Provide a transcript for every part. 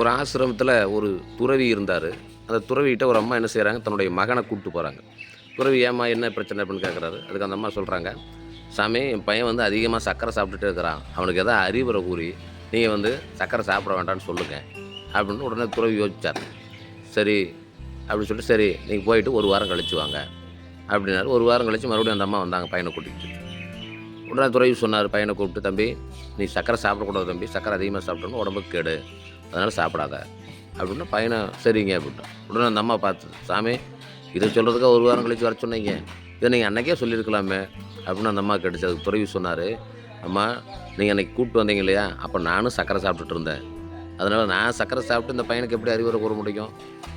ஒரு ஆசிரமத்தில் ஒரு துறவி இருந்தார். அந்த துறவிகிட்ட ஒரு அம்மா என்ன செய்கிறாங்க தன்னுடைய மகனை கூப்பிட்டு போகிறாங்க துறவி ஏம்மா என்ன பிரச்சனை? அப்படின்னு கேட்குறாரு அதுக்கு அந்த அம்மா சொல்கிறாங்க சாமி என் பையன் வந்து அதிகமாக சர்க்கரை சாப்பிட்டுட்டே இருக்கிறான். அவனுக்கு எதாவது அறிவுரை கூறி நீங்கள் வந்து சர்க்கரை சாப்பிட வேண்டாம்னு சொல்லுங்கள் அப்படின்னு உடனே துறவி யோசிச்சார். சரி அப்படின்னு சொல்லிட்டு சரி நீங்கள் போயிட்டு ஒரு வாரம் கழிச்சு வாங்க. அப்படின்னாரு. ஒரு வாரம் கழிச்சு மறுபடியும் அந்த அம்மா வந்தாங்க பையனை கூட்டிகிட்டு உடனே துறவி சொன்னார் பையனை கூப்பிட்டு தம்பி நீ சக்கரை சாப்பிடக்கூடாது தம்பி. சக்கரை அதிகமாக சாப்பிட்டோன்னு உடம்புக்கு கேடு. அதனால் சாப்பிடாத. அப்படின்னா பையனை சரிங்க அப்படின்ட்டு உடனே அந்த அம்மா பார்த்து சாமி இதை சொல்கிறதுக்காக ஒரு வாரம் கழிச்சு வர சொன்னீங்க. இதை நீங்கள் அன்னைக்கே சொல்லியிருக்கலாமே. அப்படின்னு அந்த அம்மா கேட்டுச்சு. அதுக்கு துறவி சொன்னார் அம்மா நீங்கள் அன்றைக்கி கூப்பிட்டு வந்தீங்க இல்லையா? அப்போ நானும் சக்கரை சாப்பிட்டுட்டு இருந்தேன். அதனால் நான் சக்கரை சாப்பிட்டு இந்த பையனுக்கு எப்படி அறிவுரை கூற முடியும்?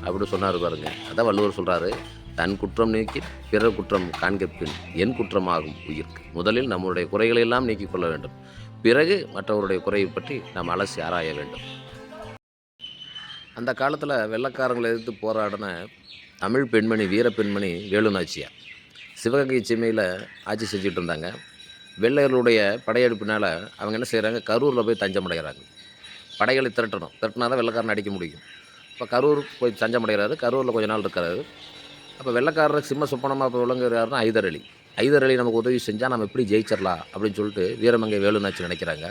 அப்படின்னு சொன்னார் பாருங்க. அதான் வள்ளுவர் சொல்கிறாரு தன் குற்றம் நீக்கி பிறர் குற்றம் காண்கப்பின் என் குற்றமாகும் உயிர்க்கு. முதலில் நம்மளுடைய குறைகளை எல்லாம் நீக்கிக் கொள்ள வேண்டும். பிறகு மற்றவருடைய குறையை பற்றி நாம் அலசி ஆராய வேண்டும். அந்த காலத்தில் வெள்ளக்காரங்களை எதிர்த்து போராடின தமிழ் பெண்மணி வீர பெண்மணி வேலுநாச்சியா சிவகங்கை சீமையில் ஆட்சி செஞ்சுட்டு இருந்தாங்க. வெள்ளையர்களுடைய படையெடுப்பினால் அவங்க என்ன செய்கிறாங்க கரூரில் போய் தஞ்சம் அடைகிறாங்க படைகளை திரட்டணும். திரட்டினா தான் வெள்ளக்காரன் அடிக்க முடியும். இப்போ கரூர் போய் தஞ்சமடைகிறாரு. கரூரில் கொஞ்ச நாள் இருக்கிறாரு. அப்போ வெள்ளக்காரர் சிம்ம சொப்பனமாக இப்போ விளங்குகிறாருன்னா ஐதர் அலி. ஐதர் அலி நமக்கு உதவி செஞ்சால் நம்ம எப்படி ஜெயிச்சிடலாம் அப்படின்னு சொல்லிட்டு வீரமங்கை வேலுநாச்சி நினைக்கிறாங்க.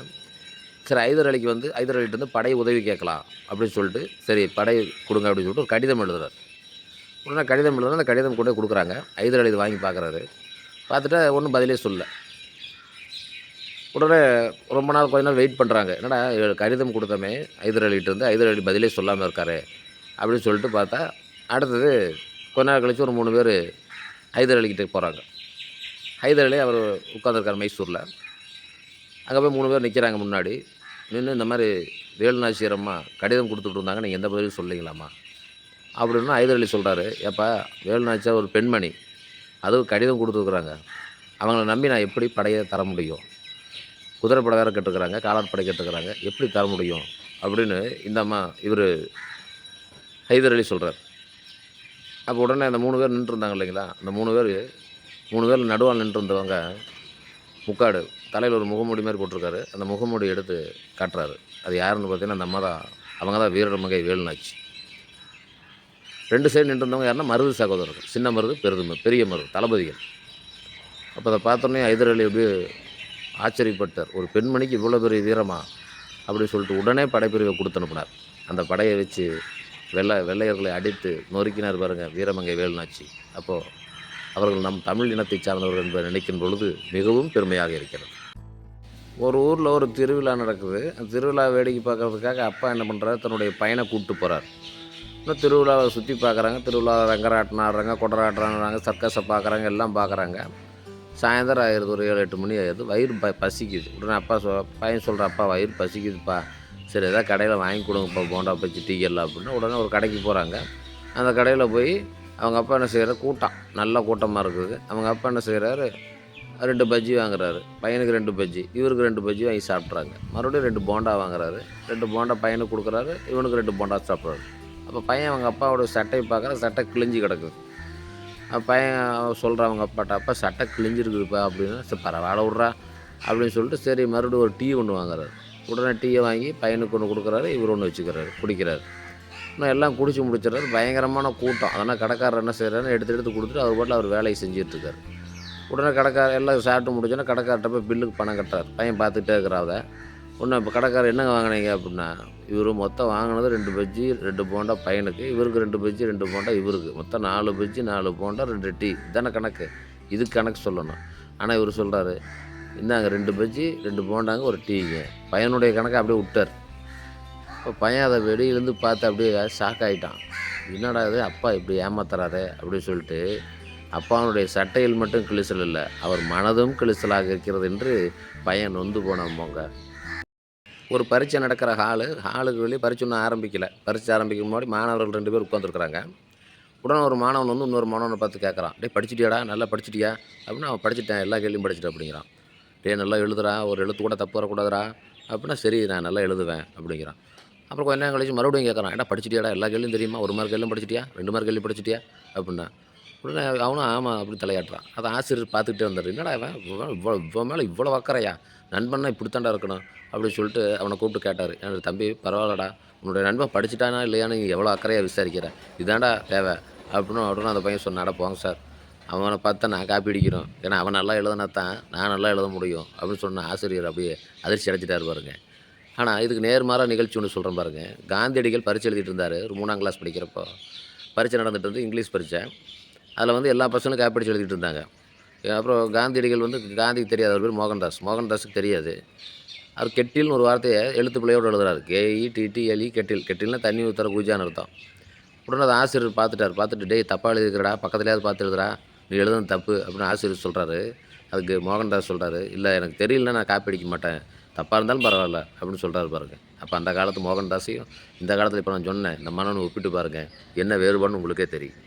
சரி ஐதர் அலிக்கு வந்து ஐதர் அலிட்டு வந்து படை உதவி கேட்கலாம் அப்படின்னு சொல்லிட்டு சரி படை கொடுங்க அப்படின்னு சொல்லிட்டு ஒரு கடிதம் எழுதுறாரு. உடனே கடிதம் எழுதுனா அந்த கடிதம் கொண்டு கொடுக்குறாங்க. ஐதர் அலி வாங்கி பார்க்குறாரு. பார்த்துட்டு ஒன்றும் பதிலே சொல்லலை. உடனே ரொம்ப நாள் கொஞ்ச நாள் வெயிட் பண்ணுறாங்க என்னடா கடிதம் கொடுத்தமே ஐதர் அலிகிட்ட இருந்து ஐதர் அலி பதிலே சொல்லாமல் இருக்காரு அப்படின்னு சொல்லிட்டு பார்த்தா அடுத்தது கொஞ்ச நாள் கழிச்சு ஒரு மூணு பேர் ஹைதர் அலிக்கிட்ட போகிறாங்க ஹைதர் அலி அவர் உட்காந்துருக்கார் மைசூரில். அங்கே போய் மூணு பேர் நிற்கிறாங்க முன்னாடி. நின்று இந்த மாதிரி வேலுநாச்சியரம்மா கடிதம் கொடுத்துட்டு இருந்தாங்க நீங்கள் எந்த பதிலும் சொல்லிங்களாம்மா அப்படின்னு ஹைதர் அலி சொல்கிறாரு ஏப்பா வேலுநாச்சியார் ஒரு பெண்மணி அதுவும் கடிதம் கொடுத்துருக்குறாங்க. அவங்கள நம்பி நான் எப்படி படையை தர முடியும்? குதிரைப்படை வேறு கேட்டுக்கிறாங்க காலாட்படை கேட்டுருக்குறாங்க எப்படி தர முடியும்? அப்படின்னு இந்த அம்மா இவர் ஹைதர் அலி சொல்கிறார் அப்போ உடனே அந்த மூணு பேர் நின்றுருந்தாங்க இல்லைங்களா? அந்த மூணு பேர் மூணு பேர் நடுவால் நின்றுருந்தவங்க முக்காடு தலையில் ஒரு முகமூடி மாதிரி போட்டிருக்காரு. அந்த முகமூடி எடுத்து காட்டுறாரு. அது யாருன்னு பார்த்தீங்கன்னா அந்த அம்மா தான் அவங்க தான் வீரமங்கை வேலுநாச்சி. ரெண்டு சைடு நின்றுருந்தவங்க யாருன்னா மருது சகோதரர்கள். சின்ன மருது பெருது பெரிய மருது தளபதிகள். அப்போ அதை பார்த்தோன்னே ஹைதர் அலி அப்படியே ஆச்சரியப்பட்டார். ஒரு பெண்மணிக்கு இவ்வளோ பெரிய வீரமா அப்படின்னு சொல்லிட்டு உடனே படைப்பிரிவை கொடுத்து அனுப்பினார். அந்த படையை வச்சு வெள்ளை வெள்ளையர்களை அடித்து நொறுக்கினார் பாருங்கள் வீரமங்கை வேலுநாச்சி. அப்போது அவர்கள் நம் தமிழ் இனத்தைச் சார்ந்தவர்கள் என்பதை நினைக்கும் பொழுது மிகவும் பெருமையாக இருக்கிறது. ஒரு ஊரில் ஒரு திருவிழா நடக்குது. அந்த திருவிழா வேடிக்கை பார்க்கறதுக்காக அப்பா என்ன பண்ணுறாரு தன்னுடைய பையனை கூப்பிட்டு போகிறார் இன்னும் திருவிழாவை சுற்றி பார்க்குறாங்க. திருவிழா ரங்கராட்டினம் ஆடுறாங்க கொடராட்டம் ஆடுறாங்க சர்க்கஸை பார்க்குறாங்க எல்லாம் பார்க்குறாங்க. சாயந்தரம் ஆயிடுது ஒரு ஏழு எட்டு மணி ஆயிடுது. வயிறு ப பசிக்குது. உடனே அப்பா சொ பையன் சொல்கிற அப்பா வயிறு பசிக்குதுப்பா. சரி எதாவது கடையில் வாங்கி கொடுங்கப்பா போண்டா பச்சி டீ எல்லாம் அப்படின்னு. உடனே ஒரு கடைக்கு போகிறாங்க அந்த கடையில் போய் அவங்க அப்பா என்ன செய்கிறார் கூட்டம். நல்ல கூட்டமாக இருக்குது. அவங்க அப்பா என்ன செய்கிறாரு ரெண்டு பஜ்ஜி வாங்குறாரு. பையனுக்கு ரெண்டு பஜ்ஜி இவருக்கு ரெண்டு பஜ்ஜி வாங்கி சாப்பிட்றாங்க. மறுபடியும் ரெண்டு போண்டா வாங்குறாரு. ரெண்டு போண்டா பையனுக்கு கொடுக்குறாரு இவனுக்கு ரெண்டு போண்டா சாப்பிட்றாரு. அப்போ பையன் அவங்க அப்பாவோட சட்டையை பார்க்குற சட்டை கிழிஞ்சு கிடக்குது. பையன் சொல்கிறான் அவங்க அப்பாட்ட அப்பா சட்டை கிழிஞ்சிருக்குதுப்பா அப்படின்னு சரி பரவாயில்ல விட்றா அப்படின்னு சொல்லிட்டு சரி மறுபடியும் ஒரு டீ ஒன்று வாங்குறாரு. உடனே டீயை வாங்கி பையனுக்கு ஒன்று கொடுக்குறாரு இவர் ஒன்று வச்சுக்கிறாரு குடிக்கிறாரு. இன்னும் எல்லாம் குடிச்சு முடிச்சிடுறாரு. பயங்கரமான கூட்டம். அதனால் கடைக்காரர் என்ன செய்கிறாருன்னு எடுத்து எடுத்து கொடுத்துட்டு அவர் பாட்டில் அவர் வேலையை செஞ்சிட்ருக்காரு உடனே கடைக்காரர் எல்லாம் சாப்பிட்டு முடிச்சோன்னா கடைக்கார்ட்ட போய் பில்லுக்கு பணம் கட்டுறாரு. பையன் பார்த்துட்டே இருக்கிறாத ஒன்று இப்போ கடைக்காரர் என்னங்க வாங்கினீங்க அப்படின்னா இவர் மொத்தம் வாங்கினது ரெண்டு பஜ்ஜி ரெண்டு போண்டா பையனுக்கு இவருக்கு ரெண்டு பஜ்ஜி ரெண்டு போண்டா இவருக்கு. மொத்தம் நாலு பஜ்ஜி நாலு போண்டா ரெண்டு டீ இதான கணக்கு. இதுக்கு கணக்கு சொல்லணும். ஆனால் இவர் சொல்கிறாரு இந்தாங்க ரெண்டு பஜ்ஜி ரெண்டு போண்டாங்க ஒரு டீங்க பையனுடைய கணக்கை அப்படியே விட்டார். இப்போ பையன் அதை வெளியிலேருந்து பார்த்து அப்படியே ஷாக் ஆகிட்டான் என்னடா இது அப்பா இப்படி ஏமாத்துறாரு அப்படின்னு சொல்லிட்டு அப்பாவுடைய சட்டையில் மட்டும் கிழிசல் இல்லை. அவர் மனதும் கிழிசலாக இருக்கிறது என்று பையன் நொந்து போனான் ஒரு பரீட்சை நடக்கிற ஹாலு ஹாலுக்கு வெளியே பரீட்சை ஒன்றும் ஆரம்பிக்கலை. பரீட்சை ஆரம்பிக்கும் முன்னாடி மாணவர்கள் ரெண்டு பேர் உட்காந்துருக்குறாங்க உடனே ஒரு மாணவன் வந்து இன்னொரு மாணவனை பார்த்து கேட்குறான். டே படிச்சிட்டியாடா? நல்லா படிச்சிட்டியா? அப்படின்னு அவன் படிச்சிட்டேன் எல்லா கேள்வியும் படிச்சிட்டேன் அப்படிங்கிறான். டே நல்லா எழுதுறா? ஒரு எழுத்து கூட தப்பு வரக்கூடாதுரா அப்படின்னா சரி நான் நல்லா எழுதுவேன் அப்படிங்கிறான். அப்புறம் கொஞ்ச நேரம் கழிச்சு மறுபடியும் கேட்குறான் ஏடா படிச்சிட்டியாடா? எல்லா கேள்வியும் தெரியுமா? ஒரு மார்க் கேள்வியும் படிச்சிட்டியா? ரெண்டு மார்க் கேள்வி படிச்சிட்டியா? அப்படின்னா உடனே அவனும் ஆமாம் அப்படி தலையாட்டுறான். அதை ஆசிரியர் பார்த்துக்கிட்டே வந்தார். என்னடா இவன்? இவ்வளோ இவன் மேலே இவ்வளோ அக்கறையா நண்பன்னா இப்படித்தான்டா இருக்கணும். அப்படின்னு சொல்லிட்டு அவனை கூப்பிட்டு கேட்டார். எனக்கு தம்பி பரவாயில்லடா. உன்னுடைய நண்பன் படிச்சுட்டானா இல்லையான்னு எவ்வளோ அக்கறையாக விசாரிக்கிற? இதுதான்டா தேவை. அப்படின்னு உடனே அந்த பையன் சொன்னாடா போங்க சார். அவனை பார்த்தா நான் காப்பி அடிக்கிறோம் ஏன்னா அவன் நல்லா எழுதுனா தான் நான் நல்லா எழுத முடியும். அப்படின்னு சொன்ன ஆசிரியர் அப்படியே அதிர்ச்சி அடைச்சிட்டார் பாருங்க. ஆனால் இதுக்கு நேர்மாறாக நிகழ்ச்சி ஒன்று சொல்கிறேன் பாருங்க. காந்தியடிகள் பரீட்சை எழுதிட்டு இருந்தார். ஒரு மூணாம் கிளாஸ் படிக்கிறப்போ. பரீட்சை நடந்துட்டு இருந்து இங்கிலீஷ் பரீட்சை. அதில் வந்து எல்லா பசங்களும் காப்பி அடிச்சு எழுதிட்டு இருந்தாங்க. அப்புறம் காந்தியடிகள் வந்து காந்திக்கு தெரியாது அவர் பேர் மோகன்தாஸ். மோகன்தாஸுக்கு தெரியாது. அவர் கெட்டில்னு ஒரு வார்த்தையை எழுத்து பிள்ளையோடு எழுதுறாரு. கேஇ டிடிஎல்இ கெட்டில். கெட்டில்னா தண்ணி ஊற்றுற பூஜான்னு அர்த்தம். உடனே அதை ஆசிரியர் பார்த்துட்டார். பார்த்துட்டு டேய் தப்பாக எழுதிக்கிறடா பக்கத்துலேயாவது பார்த்து எழுதுறா நீ எழுதுன தப்பு அப்படின்னு ஆசிரியர் சொல்கிறாரு அதுக்கு மோகன்தாஸ் சொல்கிறாரு இல்லை எனக்கு தெரியலன்னா நான் காப்பி அடிக்க மாட்டேன். தப்பாக இருந்தாலும் பரவாயில்ல அப்படின்னு சொல்கிறாரு பாருங்க. அப்போ அந்த காலத்து மோகன்தாஸையும் இந்த காலத்தில் இப்போ நான் சொன்னேன். இந்த மனோன்னு ஒப்பிட்டு பாருங்க. என்ன வேறுபாடுன்னு உங்களுக்கே தெரியும்.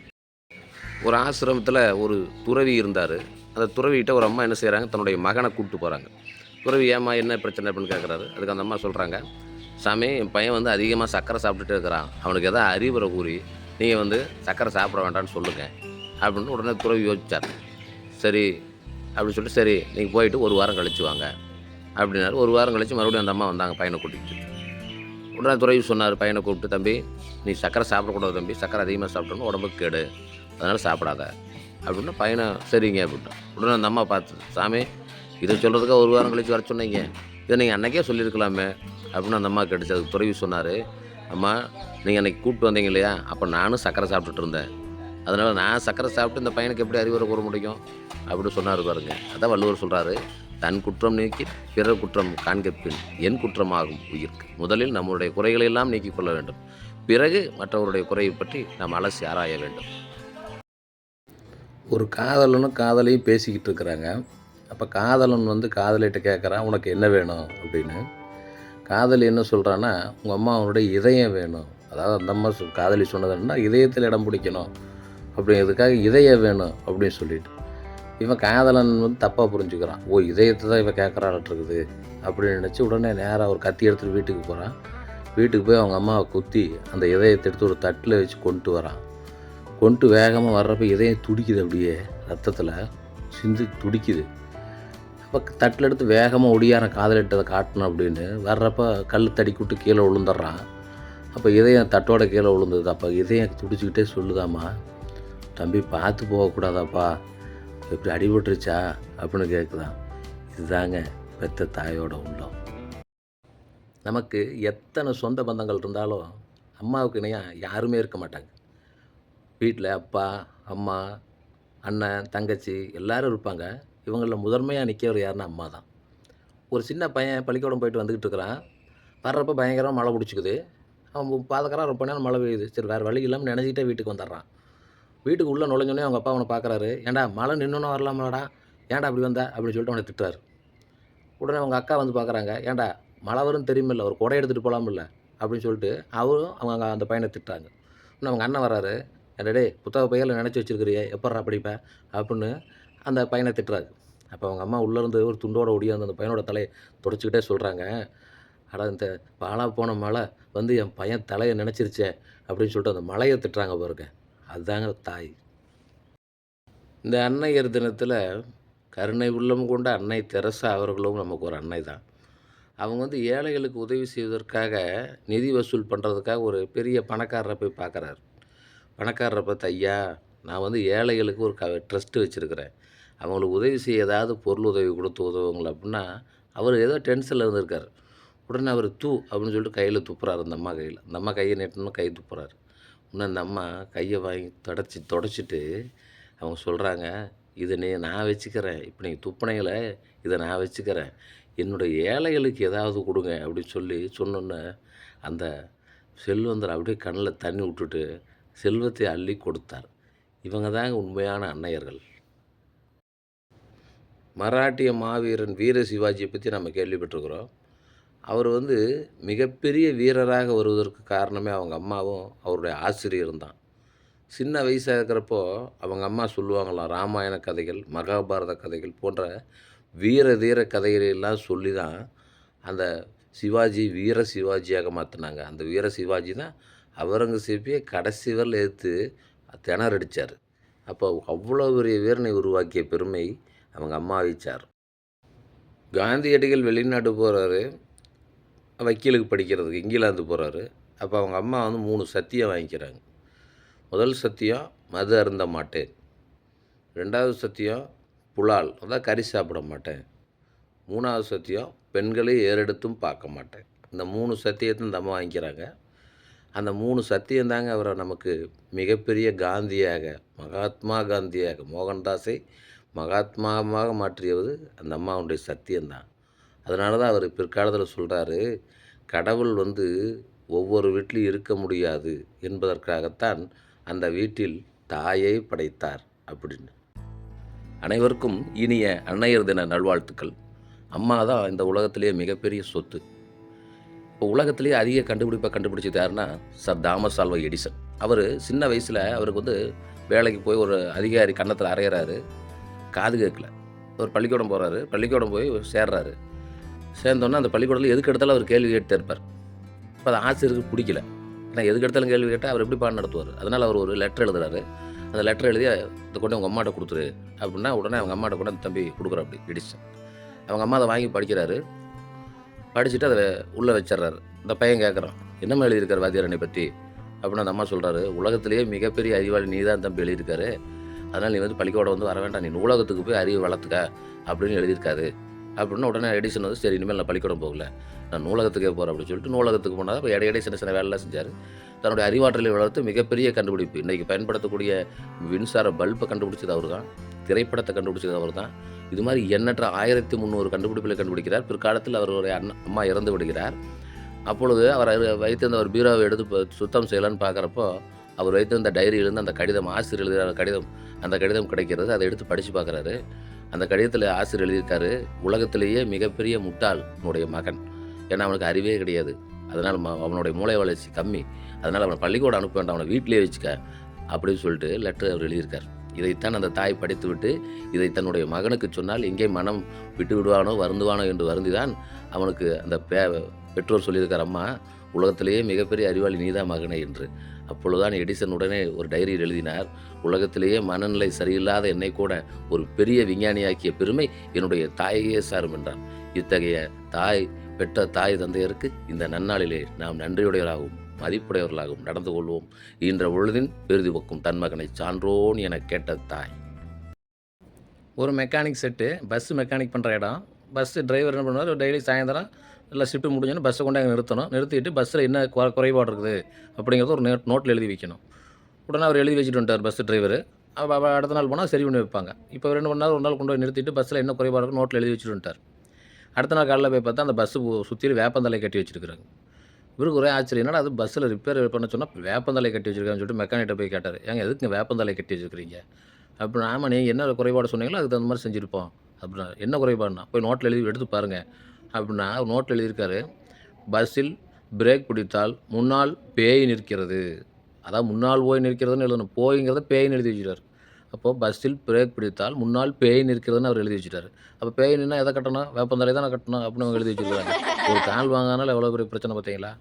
ஒரு ஆசிரமத்தில் ஒரு துறவி இருந்தார். அந்த துறவிகிட்ட ஒரு அம்மா என்ன செய்கிறாங்க தன்னுடைய மகனை கூப்பிட்டு போகிறாங்க துறவி ஏம்மா என்ன பிரச்சனை அப்படின்னு கேட்குறாரு அதுக்கு அந்த அம்மா சொல்கிறாங்க சாமி என் பையன் வந்து அதிகமாக சர்க்கரை சாப்பிட்டுட்டு இருக்கிறான். அவனுக்கு எதாவது அறிவுரை கூறி நீங்கள் வந்து சர்க்கரை சாப்பிட வேண்டாம்னு சொல்லுங்கள் அப்படின்னு உடனே துறவி யோசித்தார் சரி அப்படின்னு சொல்லிட்டு சரி நீங்கள் போயிட்டு ஒரு வாரம் கழிச்சு வாங்க. அப்படின்னாரு. ஒரு வாரம் கழித்து மறுபடியும் அந்த அம்மா வந்தாங்க பையனை கூட்டிகிட்டு உடனே துறவி சொன்னார் பையனை கூப்பிட்டு தம்பி நீ சக்கரை சாப்பிடக்கூடாது தம்பி சக்கரை அதிகமாக சாப்பிட்டோன்னு உடம்புக்கு கேடு. அதனால் சாப்பிடாத. அப்படின்னா பையனை சரிங்க அப்படின்னா உடனே அந்த அம்மா பார்த்து சாமி இதை சொல்கிறதுக்காக ஒரு வாரம் கழிச்சு வர சொன்னீங்க. இதை நீங்கள் அன்னைக்கே சொல்லியிருக்கலாமே. அப்படின்னு அந்த அம்மா கிடச்சி அதுக்கு துறவி சொன்னார் அம்மா நீங்கள் அன்னைக்கு கூப்பிட்டு வந்தீங்க இல்லையா? அப்போ நானும் சக்கரை சாப்பிட்டுட்டு இருந்தேன். அதனால் நான் சக்கரை சாப்பிட்டு இந்த பையனுக்கு எப்படி அறிவுரை கூற முடியும்? அப்படின்னு சொன்னார் பாருங்க. அதான் வள்ளுவர் சொல்கிறாரு தன் குற்றம் நீக்கி பிறர் குற்றம் காண்கப்பின் என் குற்றமாகும் உயிர்க்கு. முதலில் நம்முடைய குறைகளை எல்லாம் நீக்கிக் கொள்ள வேண்டும். பிறகு மற்றவருடைய குறையை பற்றி நாம் அலசி ஆராய வேண்டும். ஒரு காதலனும் காதலையும் பேசிக்கிட்டு இருக்கிறாங்க அப்போ காதலன் வந்து காதலிகிட்ட கேட்குறான் உனக்கு என்ன வேணும்? அப்படின்னு. காதலி என்ன சொல்கிறான்னா உங்கள் அம்மா அவனுடைய இதயம் வேணும். அதாவது அந்த அம்மா சொல் காதலி சொன்னதுன்னா இதயத்தில் இடம் பிடிக்கணும். அப்படிங்கிறதுக்காக இதயம் வேணும். அப்படின்னு சொல்லிட்டு. இவன் காதலன் வந்து தப்பாக புரிஞ்சுக்கிறான். ஓ இதயத்தை தான் இவன் கேட்குறான்ட்டு அப்படின்னு நினச்சி உடனே நேராக ஒரு கத்தி எடுத்துகிட்டு வீட்டுக்கு போகிறான் வீட்டுக்கு போய் அவங்க அம்மாவை குத்தி அந்த இதயத்தை எடுத்து ஒரு தட்டில் வச்சு கொண்டு வரான். கொண்டு வேகமாக வர்றப்ப இதயம் துடிக்குது அப்படியே ரத்தத்தில் சிந்து துடிக்குது. அப்போ தட்டில் எடுத்து வேகமாக ஒடியார காதலிட்டதை காட்டணும் அப்படின்னு வர்றப்ப கல் தடிக்கிட்டு கீழே விழுந்துடுறான். அப்போ இதயம் தட்டோட கீழே விழுந்தது. அப்போ இதயம் துடிச்சிக்கிட்டே சொல்லுதாம்மா தம்பி பார்த்து போகக்கூடாதாப்பா. எப்படி அடிபட்டுருச்சா? அப்படின்னு கேட்குதான் இதுதாங்க பெத்த தாயோட உள்ளம். நமக்கு எத்தனை சொந்த பந்தங்கள் இருந்தாலும் அம்மாவுக்கு இணையாக யாருமே இருக்க மாட்டாங்க. வீட்டில் அப்பா அம்மா அண்ணன் தங்கச்சி எல்லோரும் இருப்பாங்க. இவங்களில் முதன்மையாக நிற்கிறவர் யாருன்னா அம்மா தான். ஒரு சின்ன பையன் பள்ளிக்கூடம் போயிட்டு வந்துக்கிட்டு இருக்கிறான். வர்றப்போ பயங்கரமாக மழை பிடிச்சிக்குது. அவன் பாதக்கறான் ரொம்ப நேரம் மழை பெய்யுது. சரி வேறு வழி இல்லாமல் நினைச்சிக்கிட்டே வீட்டுக்கு வந்துடுறான். வீட்டுக்கு உள்ளே நுழைஞ்சோடனே அவங்க அப்பா அவனை பார்க்குறாரு ஏன்டா மழை நின்றுன்னு வரலாமாடா ஏன்டா அப்படி வந்தா? அப்படின்னு சொல்லிட்டு அவனை திட்டுறாரு. உடனே அவங்க அக்கா வந்து பார்க்குறாங்க ஏன்டா மழை வரும் தெரியுமில்ல. ஒரு கொடை எடுத்துகிட்டு போகலாமில்ல அப்படின்னு சொல்லிட்டு அவரும் அவங்க அந்த பையனை திட்டுறாங்க. இன்னும் அவங்க அண்ணன் வராரு டே புத்தக பையில் நினச்சி வச்சுருக்கிறியே எப்பட்றா படிப்பேன் அப்படின்னு அந்த பையனை திட்டுறாரு. அப்போ அவங்க அம்மா உள்ளேருந்து ஒரு துண்டோட ஒடியாந்து அந்த பையனோட தலையை தொடச்சிக்கிட்டே சொல்கிறாங்க ஆனால் இந்த பாலா போன மழை வந்து என் பையன் தலையை நினச்சிருச்சே அப்படின்னு சொல்லிட்டு அந்த மலையை திட்டுறாங்க பாருங்க. அதுதாங்க தாய். இந்த அன்னையர் தினத்தில் கருணை உள்ளம் கொண்ட அன்னை தெரசா அவர்களும் நமக்கு ஒரு அன்னை தான். அவங்க வந்து ஏழைகளுக்கு உதவி செய்வதற்காக நிதி வசூல் பண்ணுறதுக்காக ஒரு பெரிய பணக்காரரை போய் பார்க்குறாரு பணக்காரரை பார்த்து ஐயா நான் வந்து ஏழைகளுக்கு ஒரு க ட்ரஸ்ட்டு வச்சுருக்கிறேன். அவங்களுக்கு உதவி செய்ய ஏதாவது பொருள் உதவி கொடுத்து உதவுங்களா? அப்படின்னா அவர் ஏதோ டென்ஷனில் இருந்திருக்கார். உடனே அவர் தூ அப்படின்னு சொல்லிட்டு கையில் துப்புறாரு அந்த அம்மா கையில். அந்த அம்மா கையை நெட்டணும் கை துப்புறாரு. இன்னும் அந்த அம்மா கையை வாங்கி தொடச்சி தொடச்சிட்டு அவங்க சொல்கிறாங்க இதை நீ நான் வச்சுக்கிறேன். இப்போ நீங்கள் துப்புனையில் இதை நான் வச்சுக்கிறேன். என்னுடைய ஏழைகளுக்கு ஏதாவது கொடுங்க. அப்படின்னு சொல்லி சொன்னோன்னே அந்த செல்வந்தர் அப்படியே கண்ணில் தண்ணி விட்டுட்டு செல்வத்தை அள்ளி கொடுத்தார். இவங்க தாங்க உண்மையான அன்னையர்கள். மராட்டிய மாவீரன் வீர சிவாஜியை பற்றி நம்ம கேள்விப்பட்டிருக்கிறோம். அவர் வந்து மிகப்பெரிய வீரராக வருவதற்கு காரணமே அவங்க அம்மாவும் அவருடைய ஆசிரியரும் தான். சின்ன வயசாக இருக்கிறப்போ அவங்க அம்மா சொல்லுவாங்களாம் ராமாயண கதைகள் மகாபாரத கதைகள் போன்ற வீர தீர கதைகளெல்லாம் சொல்லி தான் அந்த சிவாஜி வீர சிவாஜியாக மாற்றினாங்க அந்த வீர சிவாஜி தான் அவுரங்கசீப்பையே கடைசி வரல எடுத்து திணறடிச்சார் அப்போ அவ்வளோ பெரிய வீரனை உருவாக்கிய பெருமை அவங்க அம்மாவை சார் காந்தியடிகள் வெளிநாட்டு போகிறாரு வக்கீலுக்கு படிக்கிறதுக்கு இங்கிலாந்து போகிறாரு அப்போ அவங்க அம்மா வந்து மூணு சத்தியம் வாங்கிக்கிறாங்க. முதல் சத்தியம் மது அருந்த மாட்டேன். ரெண்டாவது சத்தியம் புலால் அதான் கறி சாப்பிட மாட்டேன். மூணாவது சத்தியம் பெண்களை ஏறெடுத்தும் பார்க்க மாட்டேன். இந்த மூணு சத்தியத்தை இந்த அம்மா வாங்கிக்கிறாங்க. அந்த மூணு சத்தியந்தாங்க அவரை நமக்கு மிகப்பெரிய காந்தியாக மகாத்மா காந்தியாக மோகன்தாஸை மகாத்மாவாக மாற்றியது அந்த அம்மாவுடைய சத்தியம்தான். அதனால தான் அவர் பிற்காலத்தில் சொல்கிறாரு கடவுள் வந்து ஒவ்வொரு வீட்டிலும் இருக்க முடியாது என்பதற்காகத்தான் அந்த வீட்டில் தாயை படைத்தார் அப்படின்னு. அனைவருக்கும் இனிய அன்னையர் தின நல்வாழ்த்துக்கள். அம்மா தான் இந்த உலகத்திலேயே மிகப்பெரிய சொத்து. இப்போ உலகத்திலேயே அதிக கண்டுபிடிப்பை கண்டுபிடிச்சது யாருன்னா சர் தாமஸ் ஆல்வா எடிசன். அவர் சின்ன வயசில் அவருக்கு வந்து வேலைக்கு போய் ஒரு அதிகாரி கன்னத்தில் அரைகிறாரு காது கேட்கல. ஒரு பள்ளிக்கூடம் போகிறாரு பள்ளிக்கூடம் போய் சேர்றாரு. சேர்ந்தோன்னே அந்த பள்ளிக்கூடத்தில் எதுக்கு எடுத்தாலும் அவர் கேள்வி கேட்டு இருப்பார். இப்போ அது ஆசிரியருக்கு பிடிக்கல. ஏன்னா எதுக்கு எடுத்தாலும் கேள்வி கேட்டால் அவர் எப்படி பாடம் நடத்துவார்? அதனால் அவர் ஒரு லெட்டர் எழுதுறாரு. அந்த லெட்டர் எழுதி இதை கொண்டு உங்கள் அம்மாட்ட கொடுத்துரு அப்படின்னா உடனே அவங்க அம்மாட்ட கூட அந்த தம்பி கொடுக்குற அப்படி எடிசன். அவங்க அம்மா அதை வாங்கி படிக்கிறாரு. படிச்சுட்டு அதை உள்ளே வச்சிடுறாரு. இந்த பையன் கேட்குறான் என்னம்மா எழுதியிருக்கார் வாத்தியாரனை பற்றி? அப்படின்னு அந்த அம்மா சொல்கிறாரு உலகத்திலேயே மிகப்பெரிய அறிவாளி நீ தான் தம்பி எழுதியிருக்காரு. அதனால் நீ வந்து பள்ளிக்கூடம் வந்து வர வேண்டாம். நீ நூலகத்துக்கு போய் அறிவு வளர்த்துக்க அப்படின்னு எழுதியிருக்காரு. அப்படின்னு உடனே எடிசன் வந்து சரி இனிமேல் நான் பள்ளிக்கூடம் போகல. நான் நூலகத்துக்கே போகிறேன் அப்படின்னு சொல்லிட்டு நூலகத்துக்கு போனால் இப்போ இடையிடையே சின்ன சின்ன வேலைலாம் செஞ்சார். தன்னுடைய அறிவாற்றலை வளர்த்து மிகப்பெரிய கண்டுபிடிப்பு. இன்றைக்கி பயன்படுத்தக்கூடிய மின்சார பல்பை கண்டுபிடிச்சது அவர் தான் திரைப்படத்தை கண்டுபிடிச்சது அவர் தான் இது மாதிரி எண்ணற்ற ஆயிரத்தி முந்நூறு கண்டுபிடிப்புகளை கண்டுபிடிக்கிறார். பிற்காலத்தில் அவருடைய அண்ணா அம்மா இறந்து விடுகிறார். அப்பொழுது அவர் வைத்திருந்த ஒரு பீரோவை எடுத்து சுத்தம் செய்யலான்னு பார்க்குறப்போ அவர் வைத்திருந்த டைரியிலிருந்து அந்த கடிதம் ஆசிரியர் எழுதுகிற கடிதம் அந்த கடிதம் கிடைக்கிறது. அதை எடுத்து படித்து பார்க்குறாரு அந்த கடிதத்தில் ஆசிரியர் எழுதியிருக்காரு உலகத்திலேயே மிகப்பெரிய முட்டாள் உன்னுடைய மகன். ஏன்னா அவனுக்கு அறிவே கிடையாது. அதனால் ம- அவனுடைய மூளை வளர்ச்சி கம்மி. அதனால் அவனை பள்ளிக்கூடம் அனுப்ப வேண்டாம் அவனை வீட்டிலேயே வச்சுக்க அப்படின்னு சொல்லிட்டு லெட்டர் அவர் எழுதியிருக்கார். இதைத்தான் அந்த தாய் படித்துவிட்டு இதை தன்னுடைய மகனுக்கு சொன்னால் எங்கே மனம் விட்டு விடுவானோ வருந்துவானோ? என்று வருந்திதான் அவனுக்கு அந்த பெற்றோர் சொல்லியிருக்கார் அம்மா உலகத்திலேயே மிகப்பெரிய அறிவாளி நீதான் மகனே என்று. அப்பொழுதுதான் எடிசன் உடனே ஒரு டைரியில் எழுதினார் உலகத்திலேயே மனநிலை சரியில்லாத என்னை கூட ஒரு பெரிய விஞ்ஞானியாக்கிய பெருமை என்னுடைய தாயையே சாரும் என்றார் இத்தகைய தாய் பெற்ற தாய் தந்தையருக்கு இந்த நன்னாளிலே நாம் நன்றியுடையவராகவும் மதிப்புடையவர்களாகவும் நடந்து கொள்வோம். இன்ற பொழுதின் பெருதி பக்கும் தன் மகனை சான்றோன் என கேட்ட தாய். ஒரு மெக்கானிக் செட்டு பஸ்ஸு மெக்கானிக் பண்ணுற இடம். பஸ்ஸு டிரைவர் என்ன பண்ணுவார்? டெய்லி சாயந்தரம் இல்லை ஷிஃப்ட்டு முடிஞ்சோன்னு பஸ்ஸை கொண்டு அங்கே நிறுத்தணும். நிறுத்திட்டு பஸ்ஸில் என்ன குறை- குறைபாடு இருக்குது அப்படிங்கிறத ஒரு நோட் நோட்டில் எழுதி வைக்கணும். உடனே அவர் எழுதி வச்சுட்டு வந்துட்டார் பஸ் டிரைவர் அடுத்த நாள் போனால் சரி பண்ணி வைப்பாங்க. இப்போ ரெண்டு மணி நேரம் ஒரு நாள் கொண்டு போய் நிறுத்திட்டு பஸ்ஸில் என்ன குறைபாடு இருக்கு நோட்டில் எழுதி வச்சுட்டு வந்துட்டார். அடுத்த நாள் காலையில் போய் பார்த்தா அந்த பஸ்ஸு சுற்றி வேப்பந்தலை கட்டி வச்சிருக்காங்க இவருக்கு ஒரே ஆச்சரியம் என்னடா அது பஸ்ஸில் ரிப்பேர் பண்ண சொன்னால் வேப்பந்தலை கட்டி வச்சிருக்காங்கன்னு சொல்லிட்டு மெக்கானிக்கிட்ட போய் கேட்டார். ஏங்க எதுக்கு வேப்பந்தலை கட்டி வச்சுருக்கீங்க அப்படின்னு ஆமாம் நீங்கள் என்ன குறைபாடு சொன்னீங்களோ அதுக்கு தகுந்த மாதிரி செஞ்சுருப்போம். அப்படின்னா என்ன குறைபாடுனா? போய் நோட்டில் எழுதி எடுத்து பாருங்கள் அப்படின்னா நோட்டில் எழுதியிருக்காரு பஸ்ஸில் பிரேக் பிடித்தால் முன்னால் பேய் நிற்கிறது. அதான் முன்னால் போய் நிற்கிறதுன்னு எழுதணும். போய்ங்கிறத பேய்னு எழுதி வச்சுட்டார். அப்போது பஸ்ஸில் பிரேக் பிடித்தால் முன்னால் பேய் நிற்கிறதுன்னு அவர் எழுதி வச்சுட்டார். அப்போ பேய் நின்னா எதை கட்டணும்? வேப்பந்தலை தானே கட்டணும் அப்படின்னு அவங்க எழுதி வச்சுருக்காங்க ஒரு கால் வாங்கினாலும் எவ்வளோ பெரிய பிரச்சனை பார்த்தீங்களா?